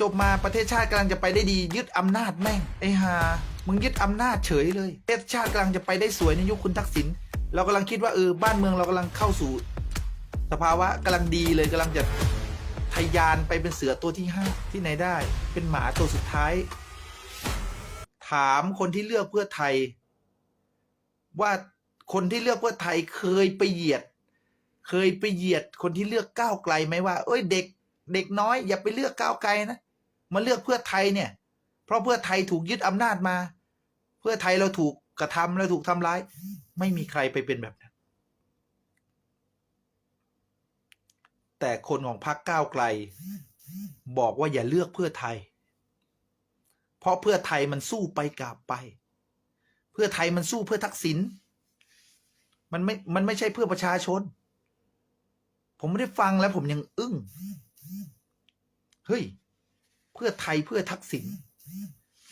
จบมาประเทศชาติกำลังจะไปได้ดี ยึดอำนาจแม่งไอ้หามึงยึดอำนาจเฉยเลยประเทศชาติกำลังจะไปได้สวยในยุคคุณทักษิณเรากำลังคิดว่าเออบ้านเมืองเรากำลังเข้าสู่ สภาวะกำลังดีเลยกำลังจะทะยานไปเป็นเสือตัวที่ห้าที่ไหนได้ เป็นหมาตัวสุดท้าย ถามคนที่เลือกเพื่อไทย ว่าคนที่เลือกเพื่อไทยเคยไปเหยียด เคยไปเหยียดคนที่เลือกก้าวไกลไหมว่า เอ้ยเด็ก เด็กน้อย อย่าไปเลือกก้าวไกลนะมาเลือกเพื่อไทยเนี่ย เพราะเพื่อไทยถูกยึดอำนาจมา เพื่อไทยเราถูกกระทำเราถูกทำร้าย ไม่มีใครไปเป็นแบบนั้น แต่คนของพรรคก้าวไกล บอกว่าอย่าเลือกเพื่อไทย เพราะเพื่อไทยมันสู้ไปกลับไป เพื่อไทยมันสู้เพื่อทักษิณมันไม่ มันไม่ใช่เพื่อประชาชน ผมไม่ได้ฟังแล้วผมยังอึ้ง เฮ้ย เพื่อไทยเพื่อทักษิณ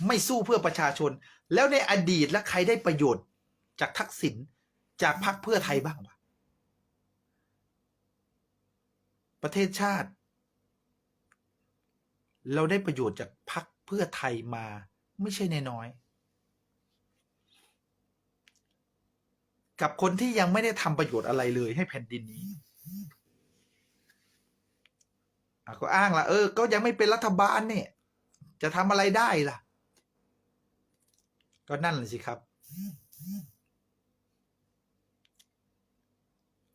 ไม่สู้เพื่อประชาชน แล้วในอดีตแล้วใครได้ประโยชน์จากทักษิณจากพรรคเพื่อไทยบ้างวะประเทศชาติ เราได้ประโยชน์จากพรรคเพื่อไทยมาไม่ใช่นน้อย กับคนที่ยังไม่ได้ทำประโยชน์อะไรเลยให้แผ่นดินนี้ ก็อ้างละเออ ก็ยังไม่เป็นรัฐบาลเนี่ย จะทำอะไรได้ล่ะ ก็นั่นแหละสิครับ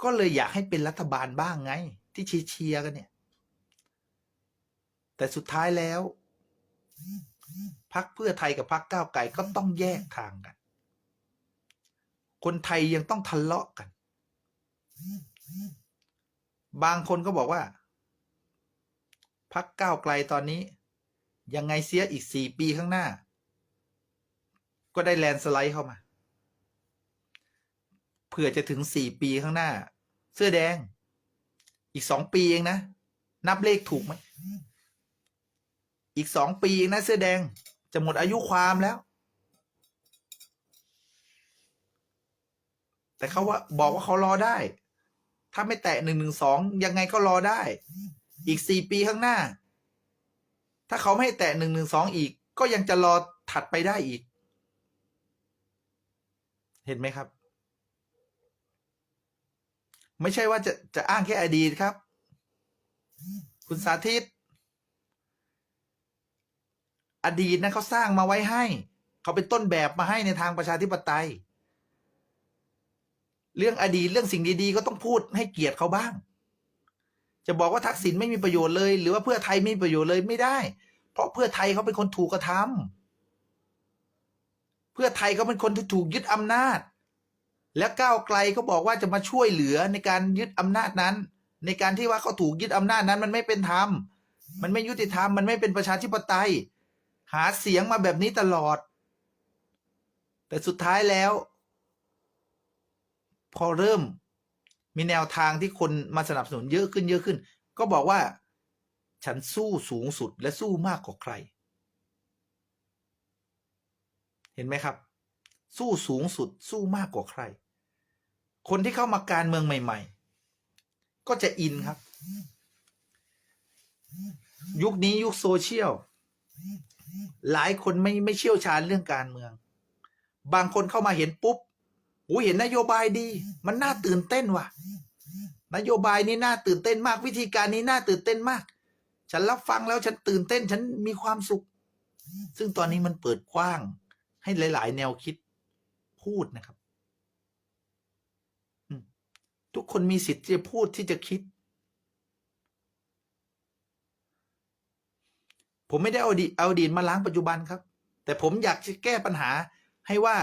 ก็เลยอยากให้เป็นรัฐบาลบ้างไง ที่เชียร์กันเนี่ย แต่สุดท้ายแล้วพักเพื่อไทยกับพักก้าวไกลก็ต้องแยกทางกัน คนไทยยังต้องทะเลาะกัน บางคนก็บอกว่า พักก้าวไกลตอนนี้ ยังไงเสียอีกสี่ปีข้างหน้า ก็ได้แลนสไลด์เข้ามา เผื่อจะถึงสี่ปีข้างหน้า เสื้อแดง อีกสองปีเองนะ นับเลขถูกไหมอีกสองปีเองนะเสื้อแดง จะหมดอายุความแล้ว แต่เขาว่าบอกว่าเขารอได้ ถ้าไม่แตะหนึ่งหนึ่งสองยังไงก็รอได้ อีกสี่ปีข้างหน้า ถ้าเขาไม่ให้แตะหนึ่งหนึ่งสองอีก ก็ยังจะรอถัดไปได้อีก เห็นไหมครับ ไม่ใช่ว่าจะจะอ้างแค่อดีตครับ คุณสาธิต อดีตนะเขาสร้างมาไว้ให้ เขาเป็นต้นแบบมาให้ในทางประชาธิปไตย เรื่องอดีตเรื่องสิ่งดีๆ ก็ต้องพูดให้เกียรติเขาบ้าง จะบอกว่าทักษิณไม่มีประโยชน์เลย หรือว่าเพื่อไทยไม่มีประโยชน์เลยไม่ได้ เพราะเพื่อไทยเขาเป็นคนถูกกระทำเพื่อไทยเขาเป็นคนที่ถูกยึดอำนาจ และก้าวไกลก็บอกว่าจะมาช่วยเหลือในการยึดอำนาจนั้น ในการที่ว่าเขาถูกยึดอำนาจนั้นมันไม่เป็นธรรมมันไม่ยุติธรรมมันไม่เป็นประชาธิปไตย หาเสียงมาแบบนี้ตลอด แต่สุดท้ายแล้ว พอเริ่ม มีแนวทางที่คนมาสนับสนุนเยอะขึ้นเยอะขึ้น ก็บอกว่า ฉันสู้สูงสุดและสู้มากกว่าใคร เห็นไหมครับ สู้สูงสุดสู้มากกว่าใคร คนที่เข้ามาการเมืองใหม่ ๆ ก็จะอินครับ ยุคนี้ยุคโซเชียลหลายคนไม่ไม่เชี่ยวชาญเรื่องการเมือง บางคนเข้ามาเห็นปุ๊บ อ้เห็นนโยบายดี มันน่าตื่นเต้นว่ะ นโยบายนี้น่าตื่นเต้นมาก วิธีการนี้น่าตื่นเต้นมาก ฉันรับฟังแล้วฉันตื่นเต้น ฉันมีความสุข ซึ่งตอนนี้มันเปิดกว้าง ให้หลาย ๆ แนวคิดพูดนะครับทุกคนมีสิทธิ์ที่จะพูดที่จะคิด ผมไม่ได้เอาดีเอาดีมาล้างปัจจุบันครับ แต่ผมอยากจะแก้ปัญหาให้ว่า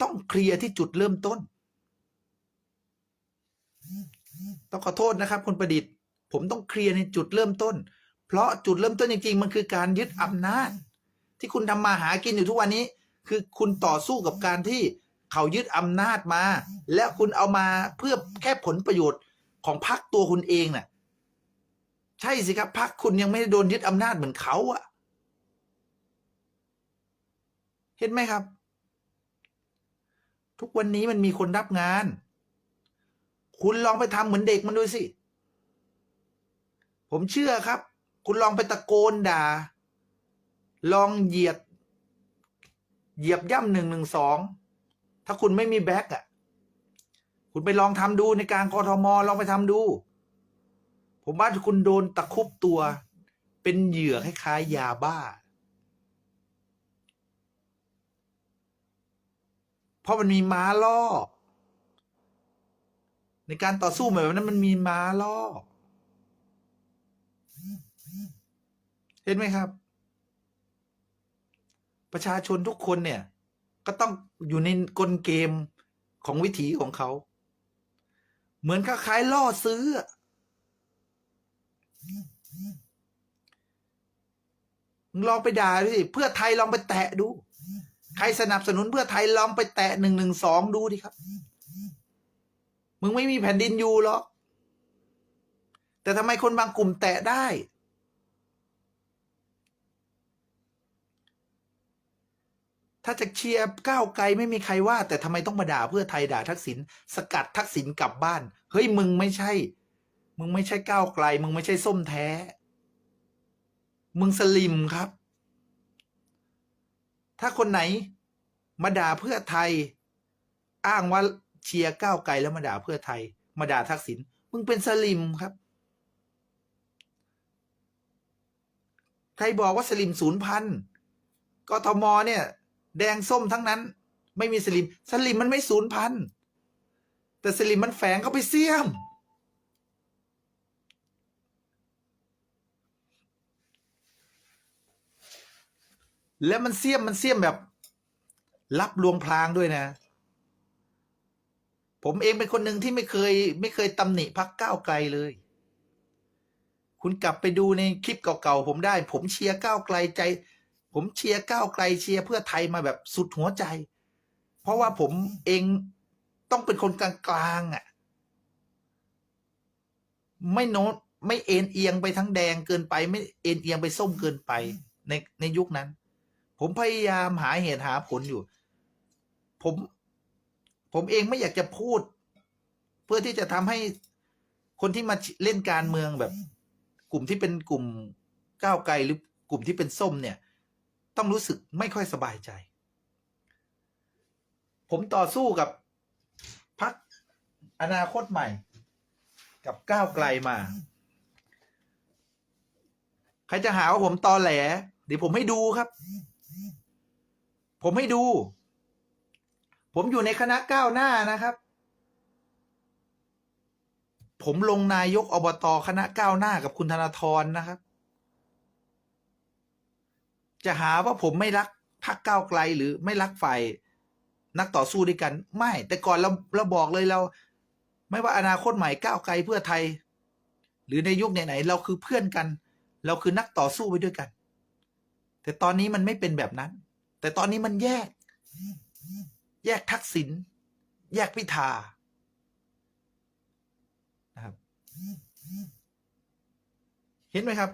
ต้องเคลียร์ที่จุดเริ่มต้น ต้องขอโทษนะครับคุณประดิษฐ์ ผมต้องเคลียร์ในจุดเริ่มต้น เพราะจุดเริ่มต้นจริงๆ มันคือการยึดอำนาจ ที่คุณทำมาหากินอยู่ทุกวันนี้ คือคุณต่อสู้กับการที่เขายึดอำนาจมา แล้วคุณเอามาเพื่อแค่ผลประโยชน์ของพรรคตัวคุณเองน่ะ ใช่สิครับพรรคคุณยังไม่ได้โดนยึดอำนาจเหมือนเขาอะเห็นไหมครับ ทุกวันนี้มันมีคนรับงาน คุณลองไปทำเหมือนเด็กมันดูสิ ผมเชื่อครับ คุณลองไปตะโกนด่า ลองเหยียด เหยียบย่ำหนึ่งหนึ่งสอง ถ้าคุณไม่มีแบ็กอะ คุณไปลองทำดูในการกทมลองไปทำดู ผมว่าคุณโดนตะคุบตัว เป็นเหยื่อคล้ายๆยาบ้า เพ ราะมันมีม้าล่อ ในการต่อสู้แบบนั้นมันมีม้าล่อ เห็นไหมครับ ประชาชนทุกคนเนี่ย ก็ต้องอยู่ในกลเกมของวิถีของเขา เหมือนคล้ายๆล่อซื้อ ลองไปด่าดูสิ เพื่อไทยลองไปแตะดู ใครสนับสนุนเพื่อไทยลองไปแตะหนึ่งหนึ่งสองดูดิครับ มึงไม่มีแผ่นดินอยู่หรอก แต่ทำไมคนบางกลุ่มแตะได้ ถ้าจะเชียร์ก้าวไกลไม่มีใครว่า แต่ทำไมต้องมาด่าเพื่อไทยด่าทักษิณสกัดทักษิณกลับบ้าน เฮ้ยมึงไม่ใช่ มึงไม่ใช่ก้าวไกล มึงไม่ใช่ส้มแท้ มึงสลิมครับ ถ้าคนไหนมาด่าเพื่อไทย อ้างว่าเชียร์ก้าวไกลแล้วมาด่าเพื่อไทย มาด่าทักษิณมึงเป็นสลิมครับ ใครบอกว่าสลิมศูนย์พันกทมเนี่ย แดงส้มทั้งนั้น ไม่มีสลิม สลิมมันไม่ศูนย์พันแต่สลิมมันแฝงเข้าไปเสี่ยม แล้วมันเสี่ยมมันเสี่ยมแบบ รับลวงพลางด้วยนะ ผมเองเป็นคนหนึ่งที่ไม่เคย ไม่เคยตำหนิพักก้าวไกลเลย คุณกลับไปดูในคลิปเก่าๆผมได้ ผมเชียร์ก้าวไกลใจ ผมเชียร์ก้าวไกลเชียร์เพื่อไทยมาแบบสุดหัวใจ เพราะว่าผมเองต้องเป็นคนกลางๆอะ ไม่โน้ตไม่เอ็นเอียงไปทั้งแดงเกินไป ไม่เอ็นเอียงไปส้มเกินไปในในยุคนั้น ผมพยายามหาเหตุหาผลอยู่ ผม ผมเองไม่อยากจะพูด เพื่อที่จะทำให้คนที่มาเล่นการเมืองแบบ กลุ่มที่เป็นกลุ่มก้าวไกลหรือกลุ่มที่เป็นส้มเนี่ย ต้องรู้สึกไม่ค่อยสบายใจ ผมต่อสู้กับพักอนาคตใหม่ กับก้าวไกลมา ใครจะหาว่าผมตอแหล เดี๋ยวผมให้ดูครับ ผมให้ดู ผมอยู่ในคณะก้าวหน้านะครับ ผมลงนายกอบตคณะก้าวหน้ากับคุณธนาธรนะครับ จะหาว่าผมไม่รักพรรคก้าวไกลหรือไม่รักฝ่ายนักต่อสู้ด้วยกัน ไม่ แต่ก่อนเราเราบอกเลยเรา ไม่ว่าอนาคตใหม่ก้าวไกลเพื่อไทย หรือในยุคไหนๆเราคือเพื่อนกัน เราคือนักต่อสู้ไปด้วยกัน แต่ตอนนี้มันไม่เป็นแบบนั้น แต่ตอนนี้มันแยก แยกทักษิณแยกพิธานะครับ เห็นไหมครับ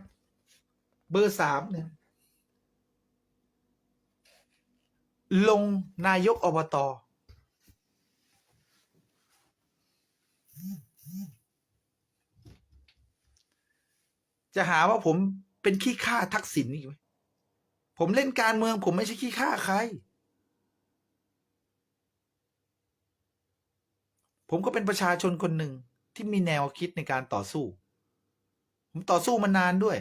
เบอร์สามเนี่ยลงนายกอบตจะหาว่าผมเป็นขี้ข้าทักษิณอีกไหม ผมเล่นการเมือง ผมไม่ใช่ขี้ข้าใคร ผมก็เป็นประชาชนคนหนึ่งที่มีแนวคิดในการต่อสู้ ผมต่อสู้มานานด้วย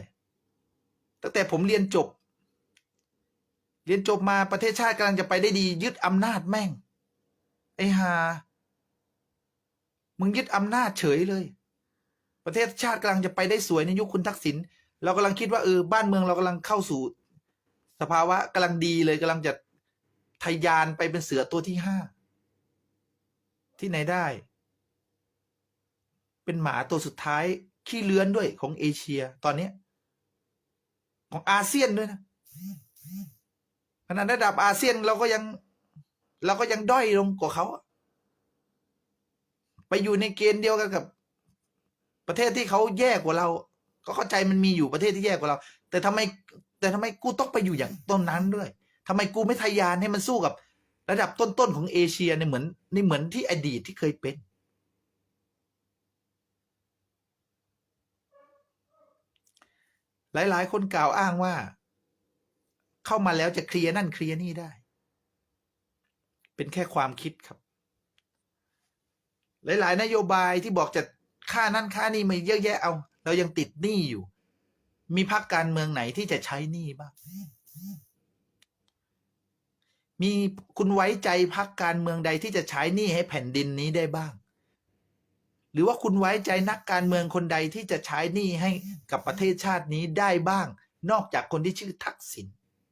ตั้งแต่ผมเรียนจบ เรียนจบมาประเทศชาติกำลังจะไปได้ดี ยึดอำนาจแม่ง ไอ้ฮามึงยึดอำนาจเฉยเลย ประเทศชาติกำลังจะไปได้สวยในยุคคุณทักษิณเรากำลังคิดว่าเออบ้านเมืองเรากำลังเข้าสู่ สภาวะกำลังดีเลยกำลังจะทะยานไปเป็นเสือตัวที่ห้าที่ไหนได้ เป็นหมาตัวสุดท้ายขี้เลื้อนด้วยของเอเชียตอนเนี้ยของอาเซียนด้วยนะขนาดระดับอาเซียนเราก็ยัง เราก็ยังด้อยลงกว่าเขาไปอยู่ในเกณฑ์เดียวกันกับ ประเทศที่เขาแย่กว่าเรา ก็เข้าใจมันมีอยู่ประเทศที่แย่กว่าเรา แต่ทำไม แต่ทำไมกูต้องไปอยู่อย่างต้นนั้นด้วยทำไมกูไม่ทะยานให้มันสู้กับ ระดับต้นๆของเอเชียในเหมือนในเหมือนที่อดีตที่เคยเป็น หลายๆ คนกล่าวอ้างว่า เข้ามาแล้วจะเคลียร์นั่นเคลียร์นี่ได้ เป็นแค่ความคิดครับ หลาย ๆ นโยบายที่บอกจะค่านั่นค่านี่มาเยอะแยะเอา เรายังติดหนี้อยู่ มีพรรคการเมืองไหนที่จะใช้หนี้บ้าง มีคุณไว้ใจพรรคการเมืองใดที่จะใช้หนี้ให้แผ่นดินนี้ได้บ้าง หรือว่าคุณไว้ใจนักการเมืองคนใดที่จะใช้หนี้ให้กับประเทศชาตินี้ได้บ้าง นอกจากคนที่ชื่อทักษิณ